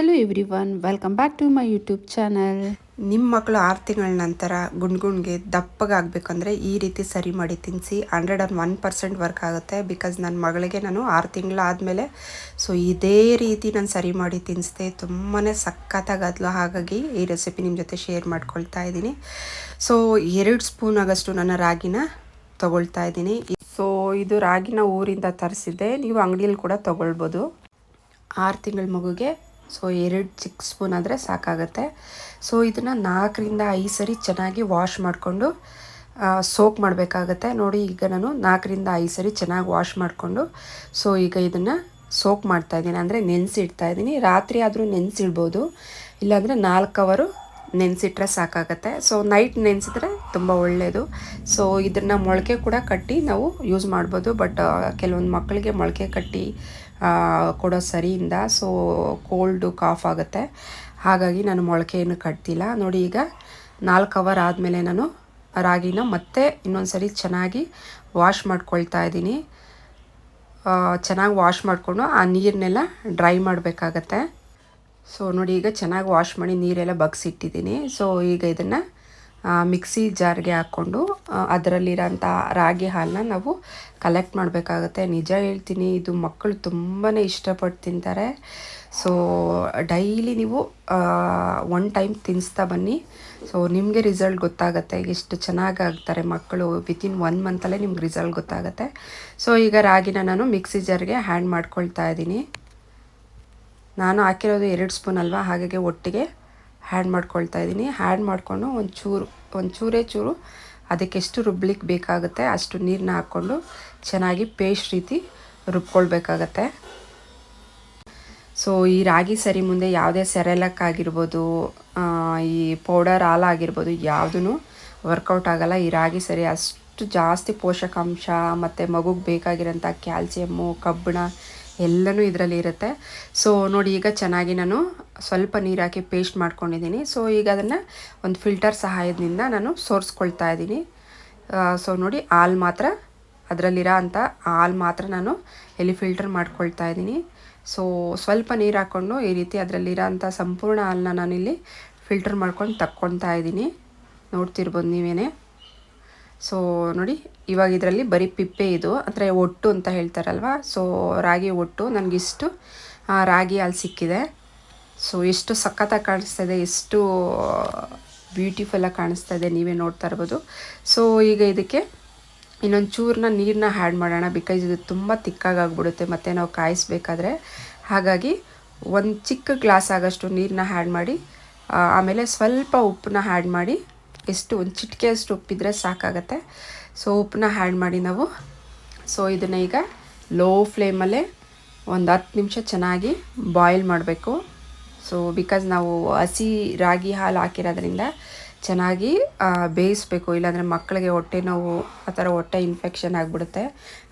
Hello everyone welcome back to my YouTube channel ನಿಮ್ಮ ಮಕ್ಕಳು ಆರು ತಿಂಗಳ ನಂತರ ಗುಂಡ್ಗುಣ್ಗೆ ದಪ್ಪಗಾಗಬೇಕಂದ್ರೆ ಈ ರೀತಿ ಸರಿ ಮಾಡಿ ತಿನ್ನಿಸಿ hundred and one percent work ಆಗುತ್ತೆ ಬಿಕಾಸ್ ನನ್ನ ಮಗಳಿಗೆ ನಾನು ಆರು ತಿಂಗಳಾದಮೇಲೆ. ಸೊ ಇದೇ ರೀತಿ ನಾನು ಸರಿ ಮಾಡಿ ತಿನ್ನಿಸ್ದೆ ತುಂಬಾ ಸಖತ್ತಾಗದ್ಲು ಹಾಗಾಗಿ ಈ ರೆಸಿಪಿ ನಿಮ್ಮ ಜೊತೆ ಶೇರ್ ಮಾಡ್ಕೊಳ್ತಾ ಇದ್ದೀನಿ. ಸೊ ಎರಡು ಸ್ಪೂನ್ ಆಗಷ್ಟು ನನ್ನ ರಾಗಿನ ತೊಗೊಳ್ತಾ ಇದ್ದೀನಿ. ಸೊ ಇದು ರಾಗಿನ ಊರಿಂದ ತರಿಸಿದ್ದೆ, ನೀವು ಅಂಗಡಿಯಲ್ಲಿ ಕೂಡ ತೊಗೊಳ್ಬೋದು. ಆರು ತಿಂಗಳ ಮಗುಗೆ ಸೊ ಎರಡು ಚಿಕ್ಕ ಸ್ಪೂನ್ ಆದರೆ ಸಾಕಾಗುತ್ತೆ. ಸೊ ಇದನ್ನು ನಾಲ್ಕರಿಂದ ಐದು ಸರಿ ಚೆನ್ನಾಗಿ ವಾಶ್ ಮಾಡಿಕೊಂಡು ಸೋಕ್ ಮಾಡಬೇಕಾಗತ್ತೆ. ನೋಡಿ, ಈಗ ನಾನು ನಾಲ್ಕರಿಂದ ಐದು ಸರಿ ಚೆನ್ನಾಗಿ ವಾಶ್ ಮಾಡಿಕೊಂಡು, ಸೊ ಈಗ ಇದನ್ನು ಸೋಕ್ ಮಾಡ್ತಾಯಿದ್ದೀನಿ ಅಂದರೆ ನೆನೆಸಿಡ್ತಾ ಇದ್ದೀನಿ. ರಾತ್ರಿ ಆದರೂ ನೆನೆಸಿಡ್ಬೋದು. ಇಲ್ಲಾಂದರೆ ನಾಲ್ಕು ಅವರು ನೆನೆಸಿಟ್ರೆ ಸಾಕಾಗತ್ತೆ. ಸೊ ನೈಟ್ ನೆನೆಸಿದ್ರೆ ತುಂಬ ಒಳ್ಳೆಯದು ಸೊ ಇದನ್ನು ಮೊಳಕೆ ಕೂಡ ಕಟ್ಟಿ ನಾವು ಯೂಸ್ ಮಾಡ್ಬೋದು. ಬಟ್ ಕೆಲವೊಂದು ಮಕ್ಕಳಿಗೆ ಮೊಳಕೆ ಕಟ್ಟಿ ಕೊಡೋ ಸರಿಯಿಂದ ಸೊ ಕೋಲ್ಡು ಕಾಫ್ ಆಗುತ್ತೆ. ಹಾಗಾಗಿ ನಾನು ಮೊಳಕೆಯನ್ನು ಕಟ್ತಿಲ್ಲ. ನೋಡಿ ಈಗ ನಾಲ್ಕು ಅವರ್ ಆದಮೇಲೆ ನಾನು ರಾಗಿನ ಮತ್ತೆ ಇನ್ನೊಂದು ಸರಿ ಚೆನ್ನಾಗಿ ವಾಶ್ ಮಾಡ್ಕೊಳ್ತಾ ಇದ್ದೀನಿ. ಚೆನ್ನಾಗಿ ವಾಶ್ ಮಾಡಿಕೊಂಡು ಆ ನೀರನ್ನೆಲ್ಲ ಡ್ರೈ ಮಾಡಬೇಕಾಗತ್ತೆ. ಸೊ ನೋಡಿ ಈಗ ಚೆನ್ನಾಗಿ ವಾಶ್ ಮಾಡಿ ನೀರೆಲ್ಲ ಬಗ್ಸಿಟ್ಟಿದ್ದೀನಿ. ಸೊ ಈಗ ಇದನ್ನು ಮಿಕ್ಸಿ ಜಾರ್ಗೆ ಹಾಕ್ಕೊಂಡು ಅದರಲ್ಲಿರೋಂಥ ರಾಗಿ ಹಾಲನ್ನ ನಾವು ಕಲೆಕ್ಟ್ ಮಾಡಬೇಕಾಗತ್ತೆ. ನಿಜ ಹೇಳ್ತೀನಿ, ಇದು ಮಕ್ಕಳು ತುಂಬಾ ಇಷ್ಟಪಟ್ಟು ತಿಂತಾರೆ. ಸೊ ಡೈಲಿ ನೀವು ಒನ್ ಟೈಮ್ ತಿನ್ನಿಸ್ತಾ ಬನ್ನಿ. ಸೊ ನಿಮಗೆ ರಿಸಲ್ಟ್ ಗೊತ್ತಾಗುತ್ತೆ. ಎಷ್ಟು ಚೆನ್ನಾಗಿ ಆಗ್ತಾರೆ ಮಕ್ಕಳು ವಿತಿನ್ ಒನ್ ಮಂತಲ್ಲೇ ನಿಮ್ಗೆ ರಿಸಲ್ಟ್ ಗೊತ್ತಾಗುತ್ತೆ. ಸೊ ಈಗ ರಾಗಿನ ನಾನು ಮಿಕ್ಸಿ ಜಾರ್ಗೆ ಹ್ಯಾಂಡ್ ಮಾಡ್ಕೊಳ್ತಾ ಇದ್ದೀನಿ. ನಾನು ಹಾಕಿರೋದು ಎರಡು ಸ್ಪೂನ್ ಅಲ್ವಾ? ಹಾಗಾಗಿ ಒಟ್ಟಿಗೆ ಹ್ಯಾಡ್ ಮಾಡ್ಕೊಳ್ತಾ ಇದ್ದೀನಿ. ಹ್ಯಾಡ್ ಮಾಡಿಕೊಂಡು ಒಂದು ಚೂರು ಒಂದು ಚೂರೇ ಚೂರು ಅದಕ್ಕೆ ಎಷ್ಟು ರುಬ್ಲಿಕ್ಕೆ ಬೇಕಾಗುತ್ತೆ ಅಷ್ಟು ನೀರನ್ನ ಹಾಕ್ಕೊಂಡು ಚೆನ್ನಾಗಿ ಪೇಸ್ಟ್ ರೀತಿ ರುಬ್ಕೊಳ್ಬೇಕಾಗತ್ತೆ. ಸೊ ಈ ರಾಗಿ ಸರಿ ಮುಂದೆ ಯಾವುದೇ ಸೆರೆಲಕ್ ಆಗಿರ್ಬೋದು ಈ ಪೌಡರ್ ಹಾಲು ಆಗಿರ್ಬೋದು ಯಾವುದೂ ವರ್ಕೌಟ್ ಆಗೋಲ್ಲ. ಈ ರಾಗಿ ಸರಿ ಅಷ್ಟು ಜಾಸ್ತಿ ಪೋಷಕಾಂಶ ಮತ್ತು ಮಗುಗೆ ಬೇಕಾಗಿರೋಂಥ ಕ್ಯಾಲ್ಸಿಯಮ್ಮು ಕಬ್ಬಿಣ ಎಲ್ಲನೂ ಇದರಲ್ಲಿ ಇರುತ್ತೆ. ಸೊ ನೋಡಿ, ಈಗ ಚೆನ್ನಾಗಿ ನಾನು ಸ್ವಲ್ಪ ನೀರು ಹಾಕಿ ಪೇಸ್ಟ್ ಮಾಡ್ಕೊಂಡಿದ್ದೀನಿ. ಸೊ ಈಗ ಅದನ್ನು ಒಂದು ಫಿಲ್ಟರ್ ಸಹಾಯದಿಂದ ನಾನು ಸೋರಿಸ್ಕೊಳ್ತಾ ಇದ್ದೀನಿ. ಸೊ ನೋಡಿ, ಹಾಲು ಮಾತ್ರ ಅದರಲ್ಲಿರೋ ಅಂಥ ಹಾಲು ಮಾತ್ರ ನಾನು ಎಲ್ಲಿ ಫಿಲ್ಟರ್ ಮಾಡ್ಕೊಳ್ತಾ ಇದ್ದೀನಿ. ಸೊ ಸ್ವಲ್ಪ ನೀರು ಹಾಕ್ಕೊಂಡು ಈ ರೀತಿ ಅದರಲ್ಲಿರೋ ಅಂಥ ಸಂಪೂರ್ಣ ಹಾಲನ್ನ ನಾನಿಲ್ಲಿ ಫಿಲ್ಟರ್ ಮಾಡ್ಕೊಂಡು ತಕ್ಕೊತಾ ಇದ್ದೀನಿ. ನೋಡ್ತಿರ್ಬೋದು ನೀವೇನೆ. ಸೊ ನೋಡಿ, ಇವಾಗ ಇದರಲ್ಲಿ ಬರೀ ಪಿಪ್ಪೆ ಇದು, ಅಂದರೆ ಒಟ್ಟು ಅಂತ ಹೇಳ್ತಾರಲ್ವ? ಸೊ ರಾಗಿ ಒಟ್ಟು, ನನಗಿಷ್ಟು ರಾಗಿ ಅಲ್ಲಿ ಸಿಕ್ಕಿದೆ. ಸೊ ಎಷ್ಟು ಸಖತ್ತಾಗಿ ಕಾಣಿಸ್ತಾ ಇದೆ, ಎಷ್ಟು ಬ್ಯೂಟಿಫುಲ್ಲಾಗಿ ಕಾಣಿಸ್ತಾ ಇದೆ, ನೀವೇ ನೋಡ್ತಾ ಇರ್ಬೋದು. ಸೊ ಈಗ ಇದಕ್ಕೆ ಇನ್ನೊಂದು ಚೂರನ್ನ ನೀರನ್ನ ಹ್ಯಾಡ್ ಮಾಡೋಣ ಬಿಕಾಸ್ ಇದು ತುಂಬ ತಿಕ್ಕಾಗಿಬಿಡುತ್ತೆ ಮತ್ತು ನಾವು ಕಾಯಿಸ್ಬೇಕಾದ್ರೆ. ಹಾಗಾಗಿ, ಒಂದು ಚಿಕ್ಕ ಗ್ಲಾಸ್ ಆಗೋಷ್ಟು ನೀರನ್ನ ಹ್ಯಾಡ್ ಮಾಡಿ ಆಮೇಲೆ ಸ್ವಲ್ಪ ಉಪ್ಪನ್ನ ಹ್ಯಾಡ್ ಮಾಡಿ ಎಷ್ಟು, ಒಂದು ಚಿಟಿಕೆಯಷ್ಟು ಉಪ್ಪಿದ್ರೆ ಸಾಕಾಗತ್ತೆ. ಸೊ ಉಪ್ಪನ್ನ ಹ್ಯಾಡ್ ಮಾಡಿ ನಾವು. ಸೊ ಇದನ್ನು ಈಗ ಲೋ ಫ್ಲೇಮಲ್ಲೇ ಒಂದು ಹತ್ತು ನಿಮಿಷ ಚೆನ್ನಾಗಿ ಬಾಯ್ಲ್ ಮಾಡಬೇಕು. ಸೊ ಬಿಕಾಸ್ ನಾವು ಹಸಿ ರಾಗಿ ಹಾಲು ಹಾಕಿರೋದ್ರಿಂದ ಚೆನ್ನಾಗಿ ಬೇಯಿಸ್ಬೇಕು. ಇಲ್ಲಾಂದರೆ ಮಕ್ಕಳಿಗೆ ಹೊಟ್ಟೆ ನೋವು ಆ ಥರ ಹೊಟ್ಟೆ ಇನ್ಫೆಕ್ಷನ್ ಆಗಿಬಿಡುತ್ತೆ.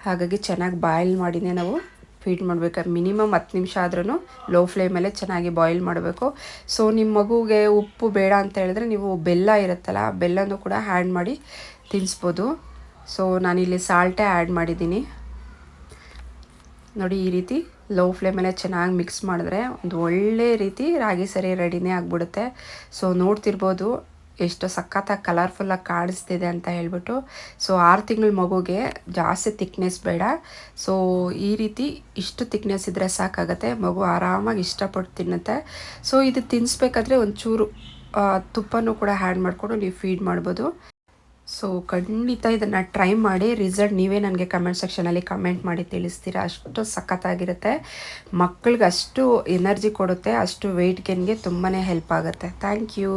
ಹಾಗಾಗಿ ಚೆನ್ನಾಗಿ ಬಾಯ್ಲ್ ಮಾಡಿನೇ ನಾವು ಫೀಡ್ ಮಾಡಬೇಕು ಮಿನಿಮಮ್ ಹತ್ತು ನಿಮಿಷ ಆದ್ರೂ ಲೋ ಫ್ಲೇಮಲ್ಲೇ ಚೆನ್ನಾಗಿ ಬಾಯ್ಲ್ ಮಾಡಬೇಕು. ಸೊ ನಿಮ್ಮ ಮಗುಗೆ ಉಪ್ಪು ಬೇಡ ಅಂತ ಹೇಳಿದ್ರೆ ನೀವು ಬೆಲ್ಲ ಇರುತ್ತಲ್ಲ ಬೆಲ್ಲನೂ ಕೂಡ ಆ್ಯಡ್ ಮಾಡಿ ತಿನ್ನಿಸ್ಬೋದು ಸೊ ನಾನಿಲ್ಲಿ ಸಾಲ್ಟೇ ಆ್ಯಡ್ ಮಾಡಿದ್ದೀನಿ. ನೋಡಿ, ಈ ರೀತಿ ಲೋ ಫ್ಲೇಮಲ್ಲೇ ಚೆನ್ನಾಗಿ ಮಿಕ್ಸ್ ಮಾಡಿದ್ರೆ ಒಂದು ಒಳ್ಳೆ ರೀತಿ ರಾಗಿ ಸರಿ ರೆಡಿನೇ ಆಗಿಬಿಡುತ್ತೆ. ಸೊ ನೋಡ್ತಿರ್ಬೋದು. ಎಷ್ಟು ಸಖತ್ತಾಗಿ ಕಲರ್ಫುಲ್ಲಾಗಿ ಕಾಣಿಸ್ತಿದೆ ಅಂತ ಹೇಳ್ಬಿಟ್ಟು ಸೊ ಆರು ತಿಂಗಳ ಮಗುಗೆ ಜಾಸ್ತಿ ತಿಕ್ನೆಸ್ ಬೇಡ. ಸೊ ಈ ರೀತಿ ಇಷ್ಟು ತಿಕ್ನೆಸ್ ಇದ್ದರೆ ಸಾಕಾಗುತ್ತೆ, ಮಗು ಆರಾಮಾಗಿ ಇಷ್ಟಪಟ್ಟು ತಿನ್ನುತ್ತೆ. ಸೊ ಇದು ತಿನ್ನಿಸ್ಬೇಕಾದ್ರೆ ಒಂಚೂರು ತುಪ್ಪನೂ ಕೂಡ ಹ್ಯಾಡ್ ಮಾಡಿಕೊಂಡು ನೀವು ಫೀಡ್ ಮಾಡ್ಬೋದು. ಸೊ ಖಂಡಿತ ಇದನ್ನು ಟ್ರೈ ಮಾಡಿ ರಿಸಲ್ಟ್ ನೀವೇ ನನಗೆ ಕಮೆಂಟ್ ಸೆಕ್ಷನಲ್ಲಿ ಕಮೆಂಟ್ ಮಾಡಿ ತಿಳಿಸ್ತೀರಾ. ಅಷ್ಟು ಸಖತ್ತಾಗಿರುತ್ತೆ. ಮಕ್ಕಳಿಗೆ ಅಷ್ಟು ಎನರ್ಜಿ ಕೊಡುತ್ತೆ, ಅಷ್ಟು ವೆಯ್ಟ್ ಗೇನ್ಗೆ ತುಂಬಾ ಹೆಲ್ಪ್ ಆಗುತ್ತೆ. Thank you